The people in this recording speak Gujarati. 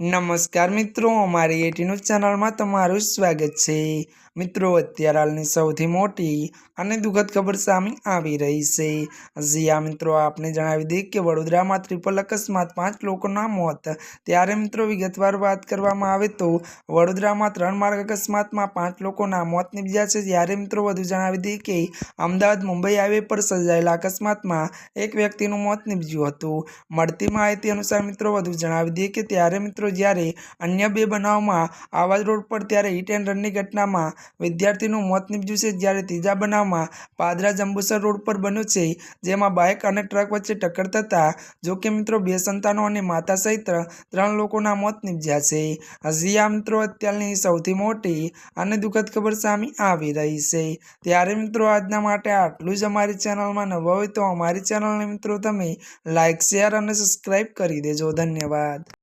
નમસ્કાર મિત્રો, અમારી એટી ન્યૂઝ ચેનલમાં તમારું સ્વાગત છે. મિત્રો, અત્યારે હાલની સૌથી મોટી અને દુઃખદ ખબર સામે આવી રહી છે. આ મિત્રો, આપને જણાવી દઈએ કે વડોદરામાં ટ્રિપલ અકસ્માત, પાંચ લોકોના મોત. ત્યારે મિત્રો, વિગતવાર વાત કરવામાં આવે તો વડોદરામાં ત્રણ માર્ગ અકસ્માતમાં પાંચ લોકોના મોત નીપજ્યા છે. જ્યારે મિત્રો, વધુ જણાવી દઈએ કે અમદાવાદ, મુંબઈ હાઈવે પર સર્જાયેલા અકસ્માતમાં એક વ્યક્તિનું મોત નીપજ્યું હતું. મળતી માહિતી અનુસાર મિત્રો, વધુ જણાવી દઈએ કે ત્યારે મિત્રો જ્યારે અન્ય બે બનાવમાં આવાજ રોડ પર ત્યારે હિટ એન્ડ રનની ઘટનામાં વિદ્યાર્થીનું મોત નીપજ્યું છે, જ્યારે ત્રીજા બનાવમાં પાદરા જંબુસર રોડ પર બન્યું છે, જેમાં બાઇક અને ટ્રક વચ્ચે ટક્કર થતાં જોકે મિત્રો બે સંતાનો અને માતા સહિત ત્રણ લોકોના મોત નીપજ્યા છે. હજી આ મિત્રો અત્યારની સૌથી મોટી અને દુઃખદ ખબર સામે આવી રહી છે. ત્યારે મિત્રો આજના માટે આટલું જ અમારી ચેનલમાં નવા હોય તો અમારી ચેનલને મિત્રો તમે લાઇક શેર અને સબસ્ક્રાઈબ કરી દેજો. ધન્યવાદ.